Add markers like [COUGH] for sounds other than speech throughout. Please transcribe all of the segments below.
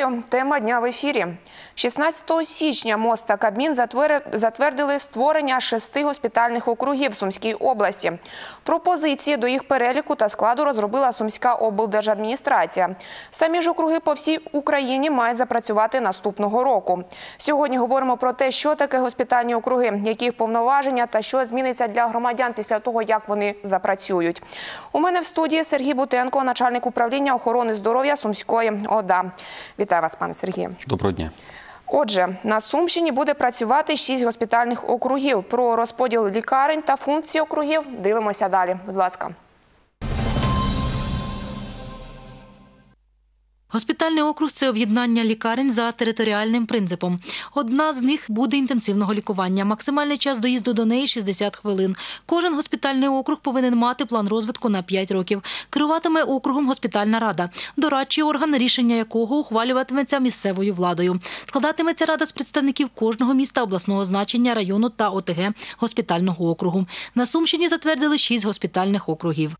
Вітаю! Тема дня в ефірі. 16 січня МОЗ та Кабмін затвердили створення шести госпітальних округів в Сумській області. Пропозиції до їх переліку та складу розробила Сумська облдержадміністрація. Самі ж округи по всій Україні мають запрацювати наступного року. Сьогодні говоримо про те, що таке госпітальні округи, які їх повноваження та що зміниться для громадян після того, як вони запрацюють. У мене в студії Сергій Бутенко, начальник управління охорони здоров'я Сумської ОДА. Вітаю вас, пане Сергію. Доброго дня. Отже, на Сумщині буде працювати шість госпітальних округів. Про розподіл лікарень та функції округів дивимося далі. Будь ласка. Госпітальний округ це об'єднання лікарень за територіальним принципом. Одна з них буде інтенсивного лікування. Максимальний час доїзду до неї 60 хвилин. Кожен госпітальний округ повинен мати план розвитку на 5 років. Керуватиме округом госпітальна рада, дорадчий орган, рішення якого ухвалюватиметься місцевою владою. Складатиметься рада з представників кожного міста обласного значення, району та ОТГ госпітального округу. На Сумщині затвердили 6 госпітальних округів.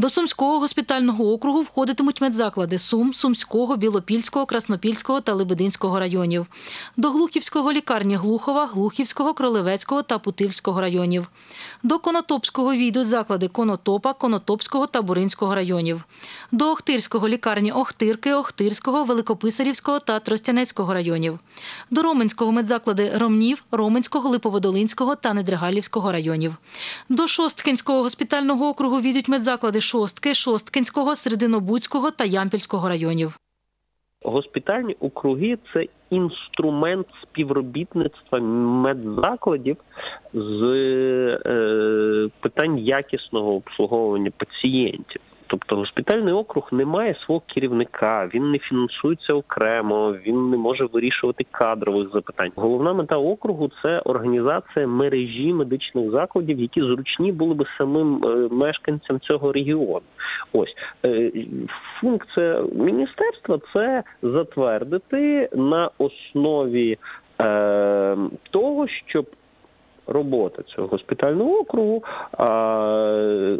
До Сумського госпітального округу входитимуть медзаклади Сум, Сумського, Білопільського, Краснопільського та Лебединського районів. До Глухівського лікарні Глухова, Глухівського, Кролевецького та Путивського районів. До Конотопського війдуть заклади Конотопа, Конотопського та Буринського районів. До Охтирського лікарні Охтирки, Охтирського, Великописарівського та Тростянецького районів. До Роменського медзаклади Ромнів, Роменського, Липоводолинського та Недригалівського районів. До Шосткинського госпітального округу війдуть медзаклади Шостки, Шосткинського, Серединобудського та Ямпільського районів. Госпітальні округи це інструмент співробітництва медзакладів з е, питань якісного обслуговування пацієнтів. Тобто госпітальний округ не має свого керівника, він не фінансується окремо, він не може вирішувати кадрових запитань. Головна мета округу це організація мережі медичних закладів, які зручні були би самим е, мешканцям цього регіону. Ось е, функція міністерства це затвердити на основі е, того, щоб робота цього госпітального округу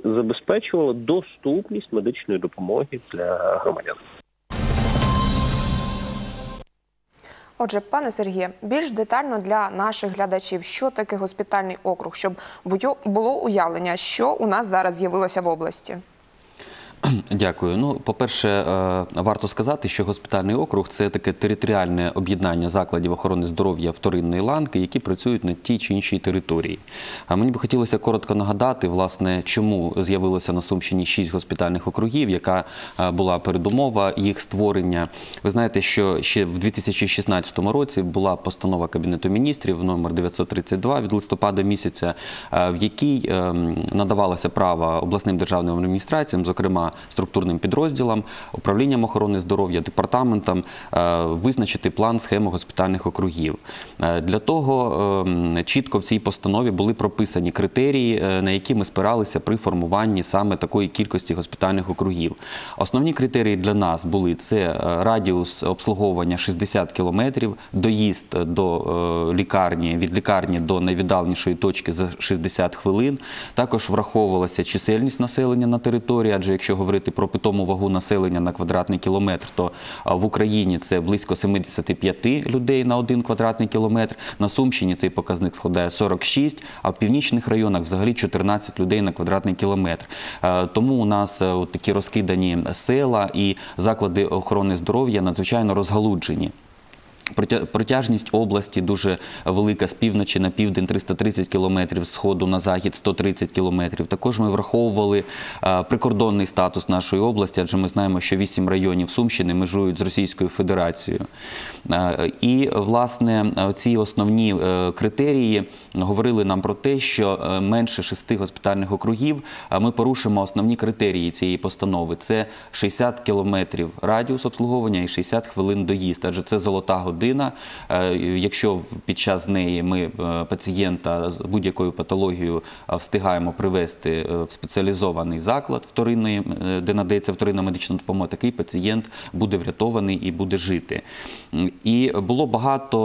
забезпечувала доступність медичної допомоги для громадян. Отже, пане Сергіє, більш детально для наших глядачів, що таке госпітальний округ, щоб бу- було уявлення, що у нас зараз з'явилося в області. Дякую. Ну, по-перше, е, варто сказати, що госпітальний округ це таке територіальне об'єднання закладів охорони здоров'я вторинної ланки, які працюють на тій чи іншій території. А мені би хотілося коротко нагадати, власне, чому з'явилося на Сумщині шість госпітальних округів, яка е, була передумова їх створення. Ви знаєте, що ще в 2016 році була постанова Кабінету міністрів номер 932 від листопада місяця, е, в якій е, надавалося право обласним державним адміністраціям, зокрема структурним підрозділам, управлінням охорони здоров'я, департаментам е, визначити план схеми госпітальних округів. Е, Для того е, чітко в цій постанові були прописані критерії, е, на які ми спиралися при формуванні саме такої кількості госпітальних округів. Основні критерії для нас були це радіус обслуговування 60 кілометрів, доїзд до лікарні від лікарні до найвіддаленішої точки за 60 хвилин. Також враховувалася чисельність населення на території, адже якщо говорити про питому вагу населення на квадратний кілометр, то в Україні це близько 75 людей на один квадратний кілометр. На Сумщині цей показник складає 46, а в північних районах взагалі 14 людей на квадратний кілометр. Тому у нас е, такі розкидані села і заклади охорони здоров'я надзвичайно розгалуджені. Протя- Протяжність області дуже велика з півночі на південь 330 кілометрів, з сходу на захід 130 кілометрів. Також ми враховували прикордонний статус нашої області, адже ми знаємо, що вісім районів Сумщини межують з Російською Федерацією. І, власне, ці основні е, критерії говорили нам про те, що е, менше шести госпітальних округів ми порушимо основні критерії цієї постанови. Це 60 кілометрів радіус обслуговування і 60 хвилин доїзд, адже це золота година година. Е, Якщо під час неї ми е, пацієнта з будь-якою патологією е, встигаємо привести в спеціалізований заклад вторинної, де надається вторинна медична допомога, такий пацієнт буде врятований і буде жити. І було багато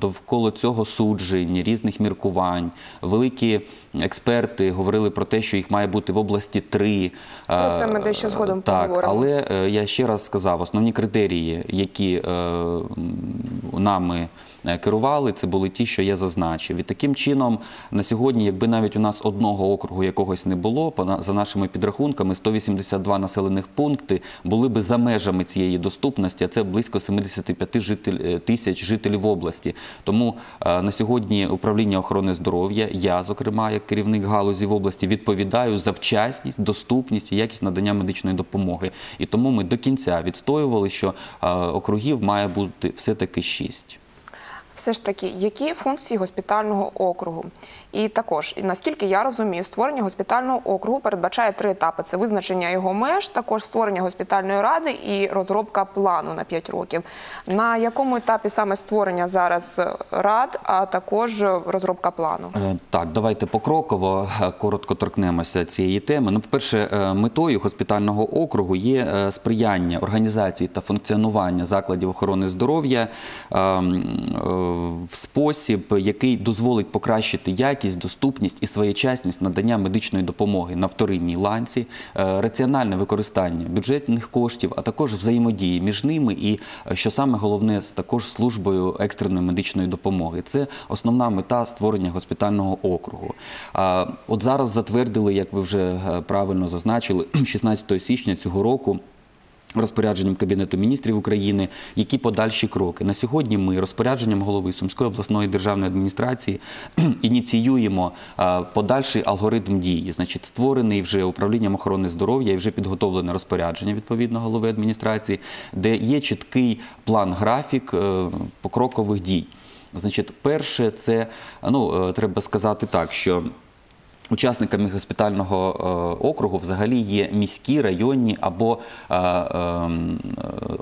довкола цього суджень, різних міркувань. Великі експерти говорили про те, що їх має бути в області три. Про це ми дещо згодом так, поговоримо. Але я ще раз сказав, основні критерії, які нами керували, це були ті, що я зазначив. І таким чином, на сьогодні, якби навіть у нас одного округу якогось не було, за нашими підрахунками, 182 населених пункти були би за межами цієї доступності, а це близько 75 житель, е, тисяч жителів області. Тому е, на сьогодні управління охорони здоров'я, я, зокрема, як керівник галузі в області, відповідаю за вчасність, доступність і якість надання медичної допомоги. І тому ми до кінця відстоювали, що е, округів має бути все-таки шість. Все ж таки, які функції госпітального округу? І також, наскільки я розумію, створення госпітального округу передбачає три етапи: це визначення його меж, також створення госпітальної ради і розробка плану на 5 років. На якому етапі саме створення зараз рад, а також розробка плану? Е, Так, давайте покроково е, коротко торкнемося цієї теми. Ну, по-перше, е, метою госпітального округу є сприяння організації та функціонування закладів охорони здоров'я е, м, е, в спосіб, який дозволить покращити якість, доступність і своєчасність надання медичної допомоги на вторинній ланці, е, раціональне використання бюджетних коштів, а також взаємодії між ними і, е, що саме головне, з також службою екстреної медичної допомоги. Це основна мета створення госпітального округу. От зараз затвердили, як ви вже е, правильно зазначили, [CLEARS THROAT] 16 січня цього року. Розпорядженням Кабінету міністрів України, які подальші кроки. На сьогодні ми розпорядженням голови Сумської обласної державної адміністрації [CLEARS THROAT] ініціюємо подальший алгоритм дії. Значить, створений вже управлінням охорони здоров'я і вже підготовлене розпорядження відповідно голови адміністрації, де є чіткий план графік е, покрокових дій. Значить, перше, це ну е, треба сказати так, що. Учасниками госпітального е, округу взагалі є міські, районні або е, е, е,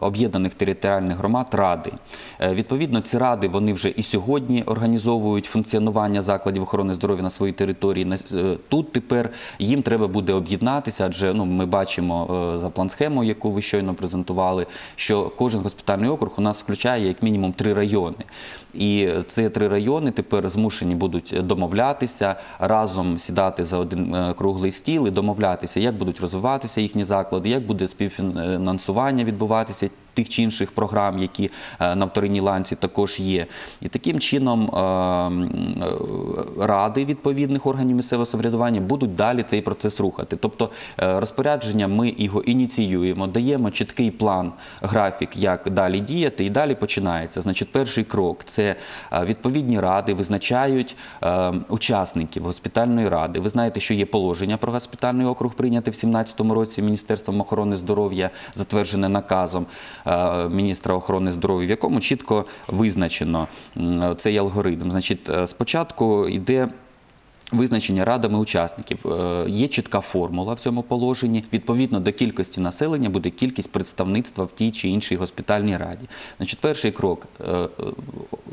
об'єднаних територіальних громад ради. Відповідно, ці ради вони вже і сьогодні організовують функціонування закладів охорони здоров'я на своїй території. Тут тепер їм треба буде об'єднатися, адже ну, ми бачимо за план-схемою, яку ви щойно презентували, що кожен госпітальний округ у нас включає як мінімум три райони. І ці три райони тепер змушені будуть домовлятися разом сідати за один е, круглий стіл і домовлятися, як будуть розвиватися їхні заклади, як буде співфінансування відбуватися тих чи інших програм, які е, на вторинній ланці також є. І таким чином е, е, ради відповідних органів місцевого самоврядування будуть далі цей процес рухати. Тобто розпорядження ми його ініціюємо, даємо чіткий план, графік, як далі діяти, і далі починається. Значить, перший крок це відповідні ради визначають учасників госпітальної ради. Ви знаєте, що є положення про госпітальний округ, прийняте в 2017 році Міністерством охорони здоров'я, затверджене наказом міністра охорони здоров'я, в якому чітко визначено цей алгоритм. Значить, е, спочатку йде. Визначення радами учасників Е, є чітка формула в цьому положенні. Відповідно до кількості населення буде кількість представництва в тій чи іншій госпітальній раді. Значить, перший крок е, е,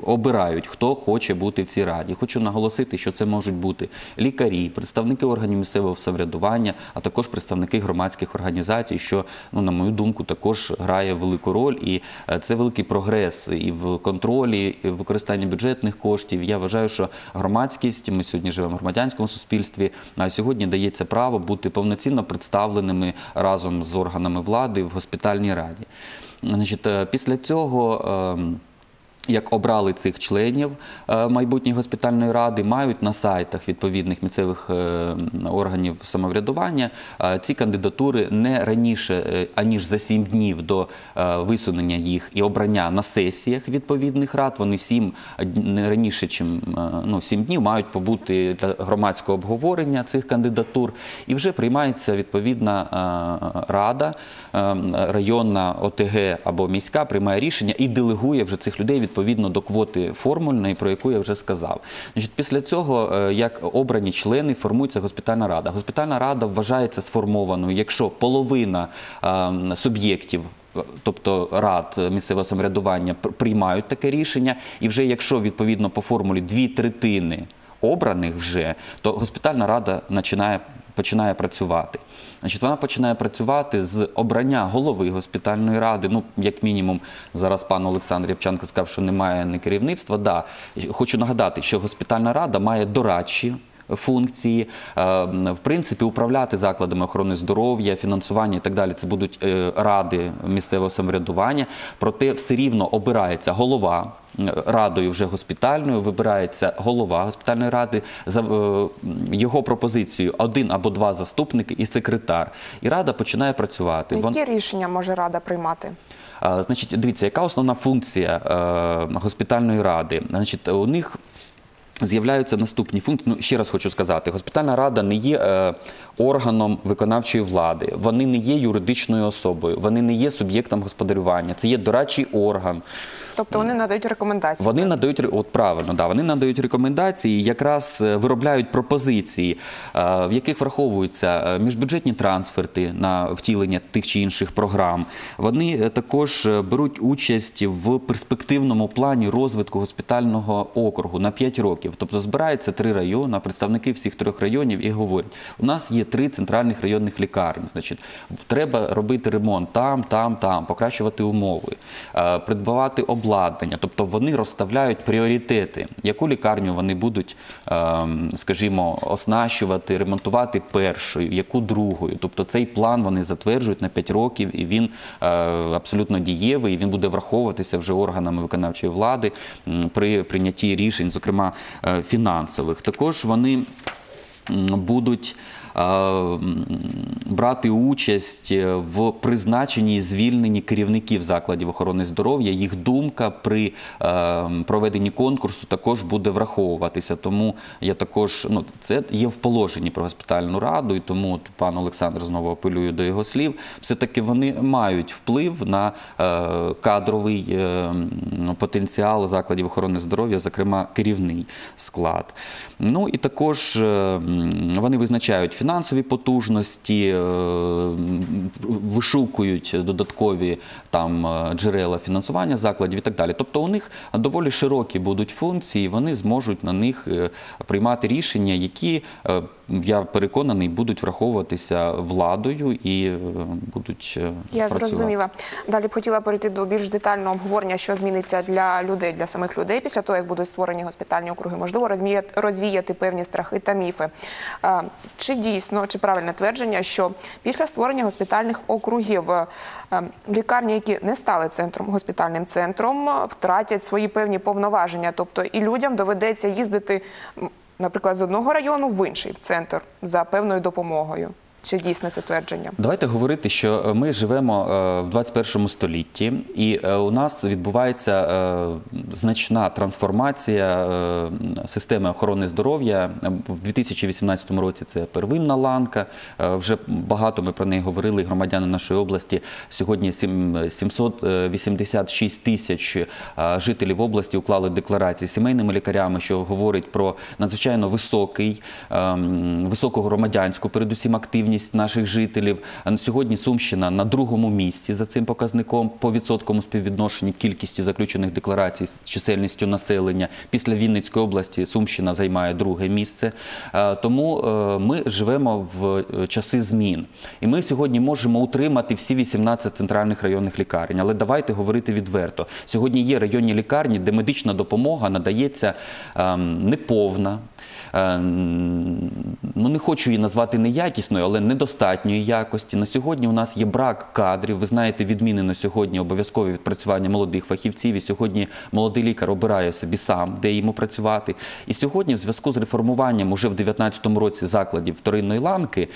обирають, хто хоче бути в цій раді. Хочу наголосити, що це можуть бути лікарі, представники органів місцевого самоврядування, а також представники громадських організацій, що, ну, на мою думку, також грає велику роль. І це великий прогрес і в контролі, і в використанні бюджетних коштів. Я вважаю, що громадськість, ми сьогодні живемо громадянському суспільстві, а сьогодні дається право бути повноцінно представленими разом з органами влади в госпітальній раді. Значить, е, після цього. Як обрали цих членів е, майбутньої госпітальної ради, мають на сайтах відповідних місцевих е, органів самоврядування е, ці кандидатури не раніше аніж за сім днів до висунення їх і обрання на сесіях відповідних рад. Вони сім не раніше, чим ну сім днів мають побути для громадського обговорення цих кандидатур, і вже приймається відповідна рада, районна ОТГ або міська приймає рішення і делегує вже цих людей відповідно відповідно до квоти формульної, про яку я вже сказав. Значить, після цього, е, як обрані члени, формується госпітальна рада. Госпітальна рада вважається сформованою, якщо половина е, суб'єктів. Тобто рад місцевого самоврядування приймають таке рішення, і вже якщо відповідно по формулі дві третини обраних вже, то госпітальна рада починає, починає працювати. Значить, вона починає працювати з обрання голови госпітальної ради. Ну, як мінімум, зараз пан Олександр Рябченко сказав, що немає не керівництва. Да. Хочу нагадати, що госпітальна рада має дорадчі функції, е, в принципі, управляти закладами охорони здоров'я, фінансування і так далі. Це будуть е, ради місцевого самоврядування. Проте все рівно обирається голова. е, Радою вже госпітальною вибирається голова госпітальної ради за його пропозицією один або два заступники і секретар. І рада починає працювати. Вон- Які рішення може рада приймати? Значить, дивіться, яка основна функція госпітальної ради? Значить, у них з'являються наступні функції. Ну, ще раз хочу сказати, госпітальна рада не є е, органом виконавчої влади, вони не є юридичною особою, вони не є суб'єктом господарювання. Це є дорадчий орган. Тобто вони надають рекомендації. Вони надають от правильно, да, вони надають рекомендації, якраз е, виробляють пропозиції, е, в яких враховуються е, міжбюджетні трансферти на втілення тих чи інших програм. Вони також беруть участь в перспективному плані розвитку госпітального округу на 5 років. Тобто збираються три райони, представники всіх трьох районів і говорять: у нас є три центральних районних лікарні. Значить, треба робити ремонт там, там, там, покращувати умови, придбавати обладнання. Тобто вони розставляють пріоритети, яку лікарню вони будуть, ем, скажімо, оснащувати, ремонтувати першою, яку другою. Тобто цей план вони затверджують на 5 років, і він е, абсолютно дієвий, і він буде враховуватися вже органами виконавчої влади при прийнятті рішень, зокрема е, фінансових. Також вони будуть е, брати участь в призначенні і звільненні керівників закладів охорони здоров'я. Їх думка при е, проведенні конкурсу також буде враховуватися. Тому я також ну це є в положенні про госпітальну раду, і тому от пан Олександр знову апелюю до його слів. Все таки вони мають вплив на е, кадровий е, потенціал закладів охорони здоров'я, зокрема керівний склад. Ну і також е, вони визначають фінансові потужності, е, вишукують додаткові там е, джерела фінансування закладів і так далі. Тобто у них доволі широкі будуть функції, вони зможуть на них е, приймати рішення, які я переконаний будуть враховуватися владою і е, будуть е, Я працювати. зрозуміла. Далі б хотіла перейти до більш детального обговорення, що зміниться для людей, для самих людей після того, як будуть створені госпітальні округи. Можливо, розвіяти певні страхи та міфи. Е, Чи дійсно, чи правильне твердження, що після створення госпітальних округів лікарні, які не стали центром госпітальним центром, втратять свої певні повноваження, тобто і людям доведеться їздити, наприклад, з одного району в інший в центр за певною допомогою. Чи дійсне це твердження? Давайте говорити, що е, ми живемо е, в 21 столітті, і е, у нас відбувається значна трансформація системи охорони здоров'я. В 2018 році це первинна ланка. Вже багато ми про неї говорили. Громадяни нашої області сьогодні сім- 786 тисяч жителів області уклали декларації сімейними лікарями, що говорить про надзвичайно високий, ем, високу громадянську, передусім активність наших жителів. Сьогодні Сумщина на другому місці за цим показником по відсотковому співвідношенні кількості заключених декларацій з чисельністю населення. Після Вінницької області Сумщина займає друге місце. Е, Тому е, ми живемо в е, часи змін. І ми сьогодні можемо утримати всі 18 центральних районних лікарень. Але давайте говорити відверто. Сьогодні є районні лікарні, де медична допомога надається ем, неповна. Е, Ну, не хочу її назвати неякісною, але недостатньої якості. На сьогодні у нас є брак кадрів. Ви знаєте, відмінено сьогодні обов'язкове відпрацювання молодих фахівців. І сьогодні молодий лікар обирає собі сам, де йому працювати. І сьогодні, в зв'язку з реформуванням уже в 2019 році закладів вторинної ланки,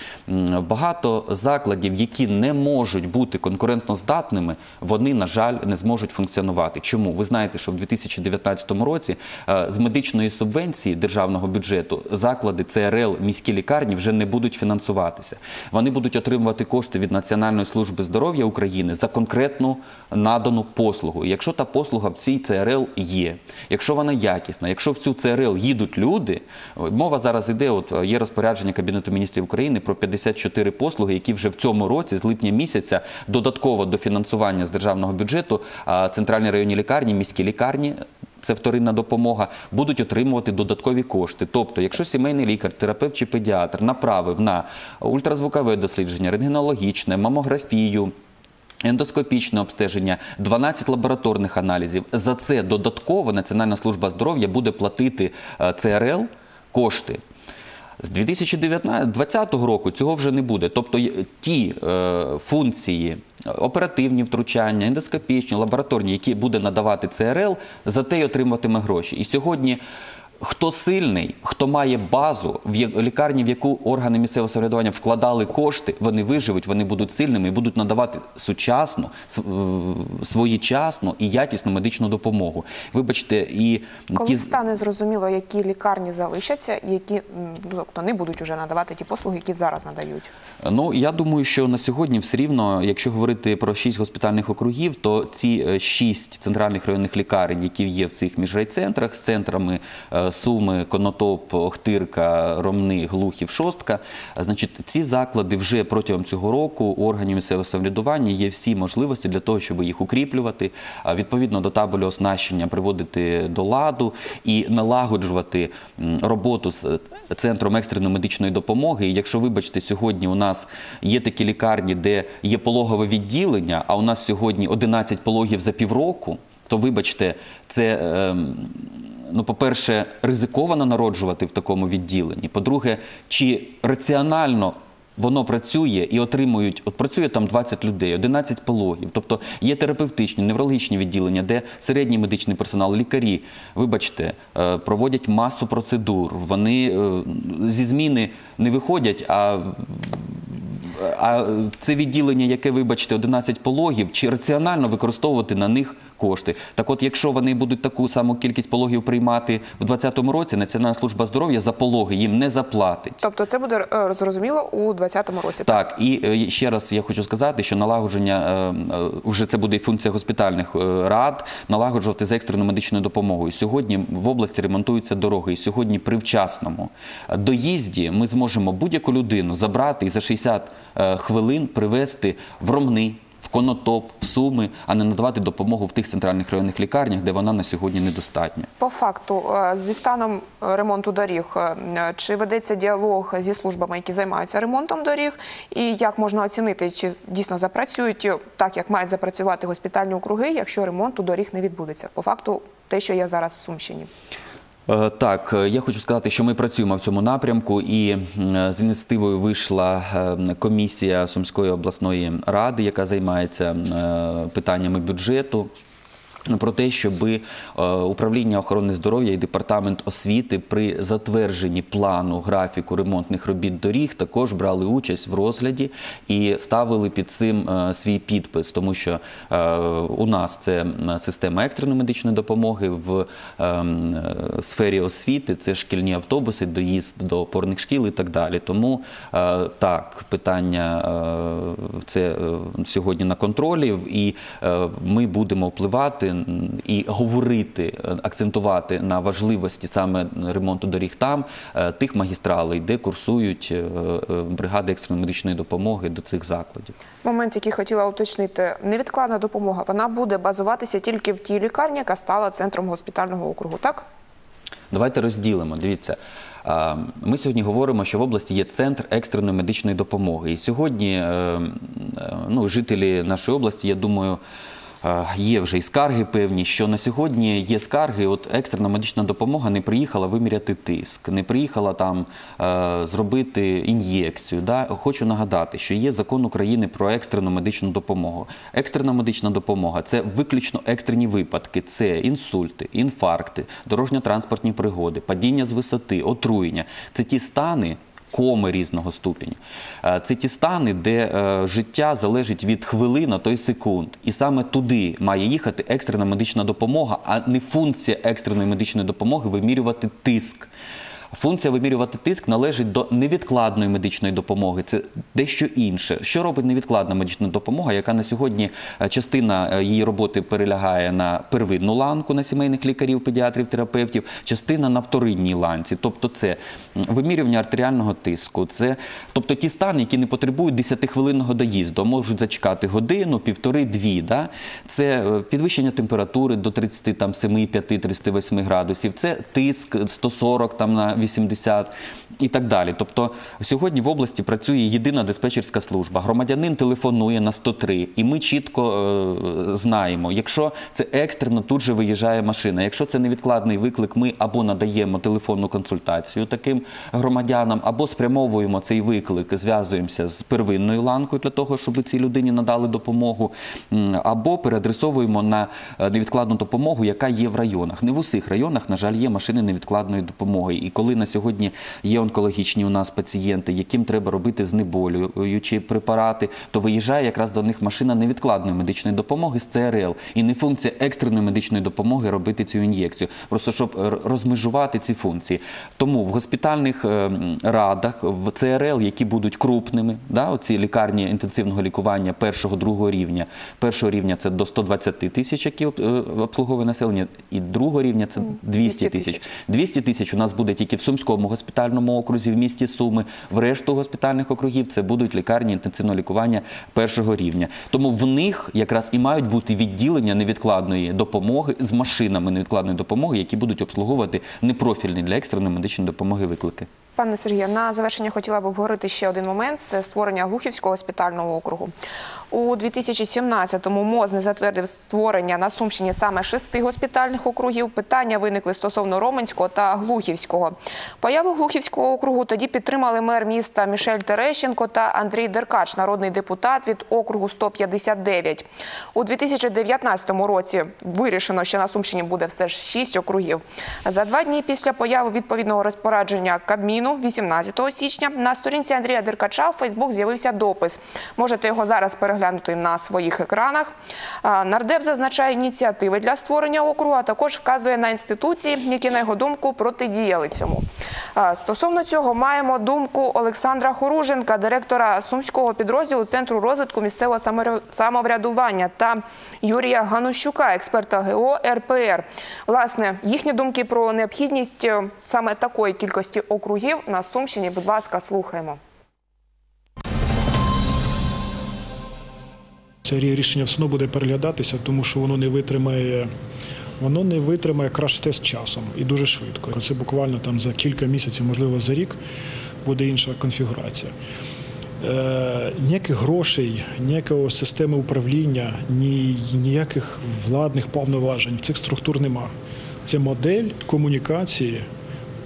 багато закладів, які не можуть бути конкурентно здатними, вони, на жаль, не зможуть функціонувати. Чому? Ви знаєте, що в 2019 році е, з медичної субвенції державного бюджету заклади ЦРЛ міські лікарні вже не будуть фінансуватися. Вони будуть отримувати кошти від Національної служби здоров'я України за конкретну надану послугу. І Якщо та послуга в цій ЦРЛ є, якщо вона якісна, якщо в цю ЦРЛ їдуть люди, мова зараз іде, от є розпорядження Кабінету міністрів України про 54 послуги, які вже в цьому році, з липня місяця, додатково до фінансування з державного бюджету центральні районні лікарні, міські лікарні. Це вторинна допомога, будуть отримувати додаткові кошти. Тобто, якщо сімейний лікар, терапевт чи педіатр направив на ультразвукове дослідження, рентгенологічне, мамографію, ендоскопічне обстеження, 12 лабораторних аналізів. За це додатково Національна служба здоров'я буде платити е, ЦРЛ кошти. З 2020 року цього вже не буде. Тобто ті е, функції, оперативні втручання, ендоскопічні, лабораторні, які буде надавати ЦРЛ, за те й отримуватиме гроші. І сьогодні хто сильний, хто має базу в лікарні, в яку органи місцевого самоврядування вкладали кошти, вони виживуть, вони будуть сильними і будуть надавати сучасну, е, своєчасну і якісну медичну допомогу. Вибачте, і Коли ті стане зрозуміло, які лікарні залишаться, які тобто не будуть уже надавати ті послуги, які зараз надають. Ну я думаю, що на сьогодні все рівно, якщо говорити про шість госпітальних округів, то ці е, шість центральних районних лікарень, які є в цих міжрайцентрах з центрами е, Суми, Конотоп, Охтирка, Ромни, Глухів, Шостка, е, значить, ці заклади вже протягом цього року у органів місцевого самоврядування є всі можливості для того, щоб їх укріплювати, відповідно до табелю оснащення приводити до ладу і налагоджувати роботу з е, центром екстреної медичної допомоги. І якщо вибачте, сьогодні у нас є такі лікарні, де є пологове відділення, а у нас сьогодні 11 пологів за півроку, то вибачте, це. ем, Ну, по-перше, ризиковано народжувати в такому відділенні. По-друге, чи раціонально воно працює і отримують, от працює там 20 людей, 11 пологів. Тобто є терапевтичні, неврологічні відділення, де середній медичний персонал, лікарі, вибачте, е, проводять масу процедур. Вони е, зі зміни не виходять, а а це відділення, яке, вибачте, 11 пологів, чи раціонально використовувати на них кошти? Так от, якщо вони будуть таку саму кількість пологів приймати в 2020 році, Національна служба здоров'я за пологи їм не заплатить. Тобто це буде е, зрозуміло у 2020 році. Так, і е, ще раз я хочу сказати, що налагодження е, вже це буде функція госпітальних рад, налагоджувати з екстреною медичною допомогою. Сьогодні в області ремонтуються дороги, і сьогодні при вчасному доїзді ми зможемо будь-яку людину забрати і за 60 е, хвилин привезти в Ромни. Конотоп, в Суми, а не надавати допомогу в тих центральних районних лікарнях, де вона на сьогодні недостатня. По факту, е, зі станом ремонту доріг, е, чи ведеться діалог зі службами, які займаються ремонтом доріг, і як можна оцінити, чи дійсно запрацюють е, так, як мають запрацювати госпітальні округи, якщо ремонту доріг не відбудеться? По факту, те, що є зараз в Сумщині. Е, Так, е, я хочу сказати, що ми працюємо в цьому напрямку, і з ініціативою вийшла е, комісія Сумської обласної ради, яка займається е, питаннями бюджету. Про те, щоб управління охорони здоров'я і департамент освіти при затвердженні плану графіку ремонтних робіт доріг також брали участь в розгляді і ставили під цим е, свій підпис, тому що е, у нас це система екстреної медичної допомоги в ем, е, сфері освіти, це шкільні автобуси, доїзд до опорних шкіл і так далі. Тому е, так, питання е, це е, сьогодні на контролі, і е, ми будемо впливати і говорити, е, акцентувати на важливості саме ремонту доріг там, е, тих магістралей, де курсують е, бригади екстреної медичної допомоги до цих закладів. Момент, який хотіла уточнити, невідкладна допомога, вона буде базуватися тільки в тій лікарні, яка стала центром госпітального округу, так? Давайте розділимо. Дивіться. Ми сьогодні говоримо, що в області є центр екстреної медичної допомоги. І сьогодні ну, жителі нашої області, я думаю, є вже і скарги певні, що на сьогодні є скарги. От екстрена медична допомога не приїхала виміряти тиск, не приїхала там е, зробити ін'єкцію. Да? Хочу нагадати, що є закон України про екстрену медичну допомогу. Екстрена медична допомога це виключно екстрені випадки: це інсульти, інфаркти, дорожньо-транспортні пригоди, падіння з висоти, отруєння. Це ті стани. Коми різного ступеня. Е, Це ті стани, де е, життя залежить від хвилин, а то й секунд. І саме туди має їхати екстрена медична допомога, а не функція екстреної медичної допомоги вимірювати тиск. Функція вимірювати тиск належить до невідкладної медичної допомоги. Це дещо інше. Що робить невідкладна медична допомога, яка на сьогодні е, частина е, її роботи перелягає на первинну ланку на сімейних лікарів, педіатрів, терапевтів, частина на вторинній ланці. Тобто це вимірювання артеріального тиску, це тобто ті стани, які не потребують 10-хвилинного доїзду, можуть зачекати годину, півтори, дві. Да? Це е, підвищення температури до 37, 5, 38 градусів, це тиск 140 там, на 80 і так далі. Тобто сьогодні в області працює єдина диспетчерська служба. Громадянин телефонує на 103, і ми чітко е, знаємо, якщо це екстрено, тут же виїжджає машина. Якщо це невідкладний виклик, ми або надаємо телефонну консультацію таким громадянам, або спрямовуємо цей виклик, зв'язуємося з первинною ланкою для того, щоб цій людині надали допомогу, або переадресовуємо на е, невідкладну допомогу, яка є в районах. Не в усіх районах, на жаль, є машини невідкладної допомоги. І коли на сьогодні є онкологічні у нас пацієнти, яким треба робити знеболюючі препарати, то виїжджає якраз до них машина невідкладної медичної допомоги з ЦРЛ. І не функція екстреної медичної допомоги робити цю ін'єкцію, просто щоб розмежувати ці функції. Тому в госпітальних е, радах, в ЦРЛ, які будуть крупними, да, оці лікарні інтенсивного лікування першого, другого рівня. Першого рівня це до 120 тисяч, які е, обслуговує населення, і другого рівня це 200 тисяч. 200 тисяч у нас буде тільки в Сумському госпітальному окрузі, в місті Суми. В решту госпітальних округів це будуть лікарні інтенсивного лікування першого рівня. Тому в них якраз і мають бути відділення невідкладної допомоги з машинами невідкладної допомоги, які будуть обслуговувати непрофільні для екстреної медичної допомоги виклики. Пане Сергію, на завершення хотіла б обговорити ще один момент: це створення Глухівського госпітального округу. У 2017-му МОЗ не затвердив створення на Сумщині саме шести госпітальних округів. Питання виникли стосовно Роменського та Глухівського. Появу Глухівського округу тоді підтримали мер міста Мішель Терещенко та Андрій Деркач, народний депутат від округу 159. У 2019 році вирішено, що на Сумщині буде все ж шість округів. За два дні після появи відповідного розпорядження Кабміну, 18 січня, на сторінці Андрія Деркача в Фейсбук з'явився допис. Можете його зараз переглянути на своїх екранах. Нардеп зазначає ініціативи для створення округу, а також вказує на інституції, які, на його думку, протидіяли цьому. Стосовно цього маємо думку Олександра Хоруженка, директора сумського підрозділу Центру розвитку місцевого самовря- самоврядування та Юрія Ганущука, експерта ГО РПР. Власне, їхні думки про необхідність е, саме такої кількості округів на Сумщині. Будь ласка, слухаємо. Це рішення все одно буде переглядатися, тому що воно не витримає. Воно не витримає краш-тест часом і дуже швидко. Це буквально там за кілька місяців, можливо, за рік буде інша конфігурація. Е, ніяких грошей, ніякої системи управління, ні, ніяких владних повноважень цих структур нема. Це модель комунікації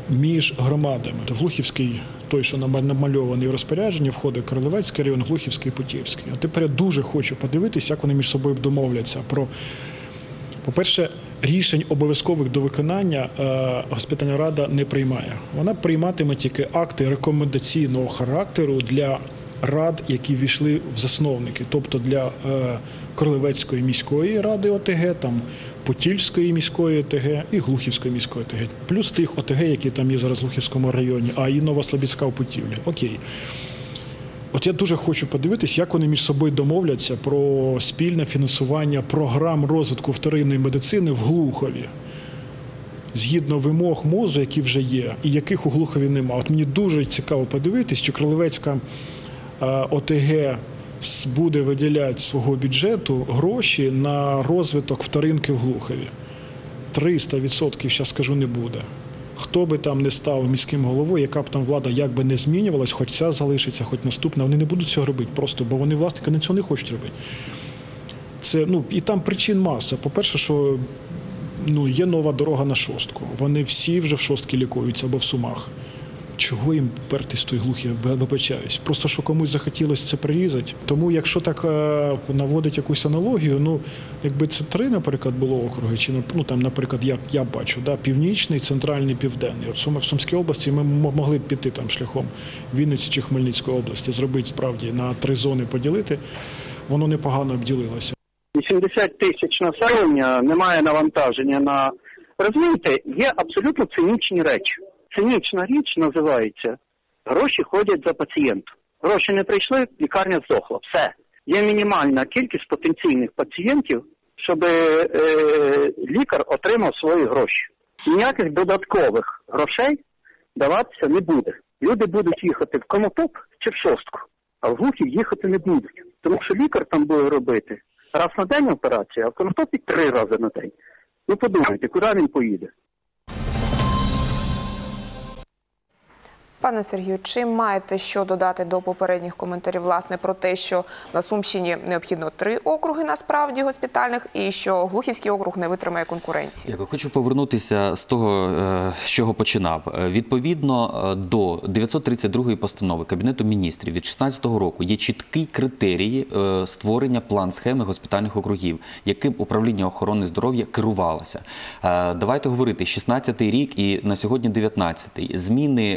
між громадами. В Глухівський, той, що нама- намальований в розпорядженні, входить Кролевецький район, Глухівський і Путівський. А тепер я дуже хочу подивитися, як вони між собою домовляться про по-перше, рішень обов'язкових до виконання е, госпітальна рада не приймає. Вона прийматиме тільки акти рекомендаційного характеру для рад, які війшли в засновники, тобто для е, Кролевецької міської ради ОТГ, там Путільської міської ОТГ і Глухівської міської ОТГ, плюс тих ОТГ, які там є зараз в Глухівському районі, а і Новослобідська в Путівлі. Окей. От я дуже хочу подивитись, як вони між собою домовляться про спільне фінансування програм розвитку вторинної медицини в Глухові. Згідно вимог МОЗу, які вже є, і яких у Глухові нема. От мені дуже цікаво подивитись, чи Кролевецька е, ОТГ буде виділяти свого бюджету гроші на розвиток вторинки в Глухові. 300% зараз скажу не буде. Хто би там не став міським головою, яка б там влада як би не змінювалась, хоч ця залишиться, хоч наступна, вони не будуть цього робити просто, бо вони власники вони цього не хочуть робити. Це ну і там причин маса. По-перше, що ну, є нова дорога на шостку. Вони всі вже в шостки лікуються або в сумах. Чого їм пертись той глух, я ви- вибачаюсь. Просто що комусь захотілося це прирізати. Тому, якщо так е, наводить якусь аналогію, ну якби це три, наприклад, було округи, чи ну там, наприклад, як я бачу, да, північний, центральний, південний. От Суми- в Сумській області ми могли б піти там шляхом Вінниці чи Хмельницької області, зробити справді на три зони поділити. Воно непогано обділилося. 80 тисяч населення, немає навантаження на розумієте, є абсолютно цинічні речі. Цинічна річ називається гроші ходять за пацієнтом. Гроші не прийшли, лікарня здохла. Все. Є мінімальна кількість потенційних пацієнтів, щоб е, лікар отримав свої гроші. Ніяких додаткових грошей даватися не буде. Люди будуть їхати в Конотоп чи в шостку, а в Глухів їхати не будуть. Тому що лікар там буде робити раз на день операцію, а в Конотопі три рази на день. Ну подумайте, куди він поїде? Пане Сергію, чи маєте що додати до попередніх коментарів власне про те, що на Сумщині необхідно три округи насправді госпітальних, і що Глухівський округ не витримає конкуренції? Дякую. Хочу повернутися з того, е, з чого починав. Е, Відповідно е, до 932 постанови Кабінету міністрів від 2016 року є чіткі критерії створення план схеми госпітальних округів, яким управління охорони здоров'я керувалося. Давайте говорити 16-й рік і на сьогодні 19-й. Зміни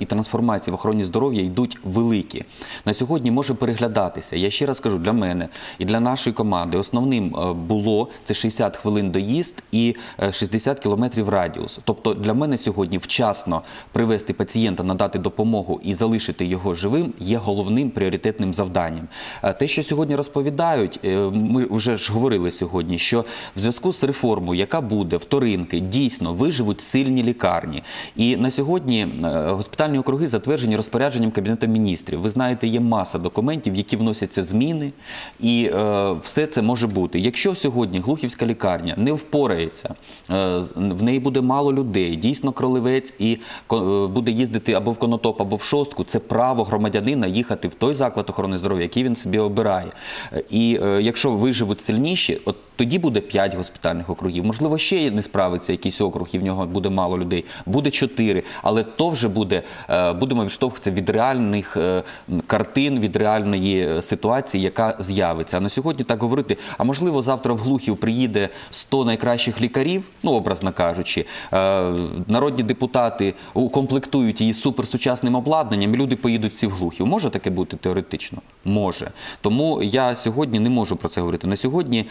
і трансформації в охороні здоров'я йдуть великі. На сьогодні може переглядатися. Я ще раз кажу, для мене і для нашої команди основним е, було це 60 хвилин доїзд і е, 60 кілометрів радіус. Тобто для мене сьогодні вчасно привести пацієнта, надати допомогу і залишити його живим є головним пріоритетним завданням. Е, Те, що сьогодні розповідають, е, ми вже ж говорили сьогодні, що в зв'язку з реформою, яка буде вторинки, дійсно виживуть сильні лікарні. І на сьогодні е, госпітальні округи затверджені розпорядженням Кабінету міністрів. Ви знаєте, є маса документів, які вносяться зміни, і е, все це може бути. Якщо сьогодні Глухівська лікарня не впорається, е, в неї буде мало людей, дійсно кролевець і е, буде їздити або в конотоп, або в шостку. Це право громадянина їхати в той заклад охорони здоров'я, який він собі обирає. Е, І е, якщо виживуть сильніші, от тоді буде 5 госпітальних округів. Можливо, ще не справиться якийсь округ, і в нього буде мало людей. Буде 4, але то вже буде, е, будемо відштовхуватися від реальних е, картин, від реальної ситуації, яка з'явиться. А на сьогодні так говорити, а можливо, завтра в Глухів приїде 100 найкращих лікарів, ну, образно кажучи, е, народні депутати укомплектують її суперсучасним обладнанням, і люди поїдуть всі в Глухів. Може таке бути теоретично? Може. Тому я сьогодні не можу про це говорити. На сьогодні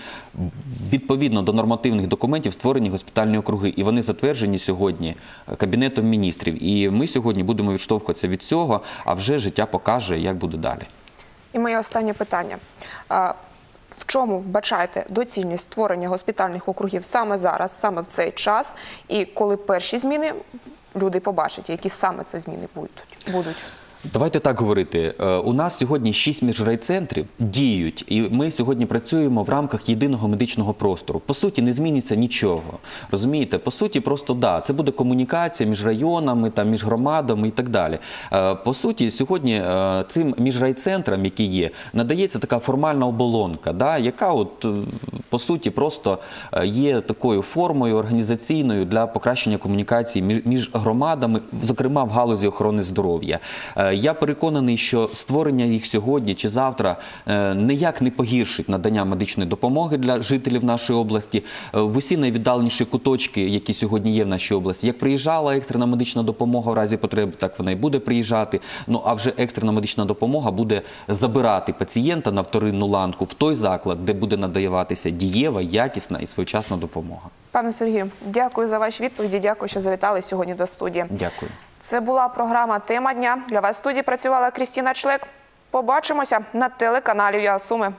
відповідно до нормативних документів створені госпітальні округи, і вони затверджені сьогодні Кабінетом міністрів. І ми сьогодні будемо відштовхуватися від цього, а вже життя покаже, як буде далі. І моє останнє питання. В чому вбачаєте доцільність створення госпітальних округів саме зараз, саме в цей час, і коли перші зміни люди побачать, які саме це зміни будуть? будуть? Давайте так говорити. Е, У нас сьогодні шість міжрайцентрів діють, і ми сьогодні працюємо в рамках єдиного медичного простору. По суті, не зміниться нічого. Розумієте, по суті, просто да, це буде комунікація між районами, там, між громадами і так далі. Е, По суті, сьогодні е, цим міжрайцентрам, які є, надається така формальна оболонка, да, яка от по суті просто є такою формою організаційною для покращення комунікації між громадами, зокрема в галузі охорони здоров'я. Я переконаний, що створення їх сьогодні чи завтра е, ніяк не погіршить надання медичної допомоги для жителів нашої області Е, в усі найвіддаленіші куточки, які сьогодні є в нашій області. Як приїжджала екстрена медична допомога в разі потреби, так вона і буде приїжджати. Ну а вже екстрена медична допомога буде забирати пацієнта на вторинну ланку в той заклад, де буде надаватися дієва, якісна і своєчасна допомога. Пане Сергію, дякую за ваші відповіді. Дякую, що завітали сьогодні до студії. Дякую. Це була програма Тема дня. Для вас в студії працювала Крістіна Члек. Побачимося на телеканалі ЮАСуми.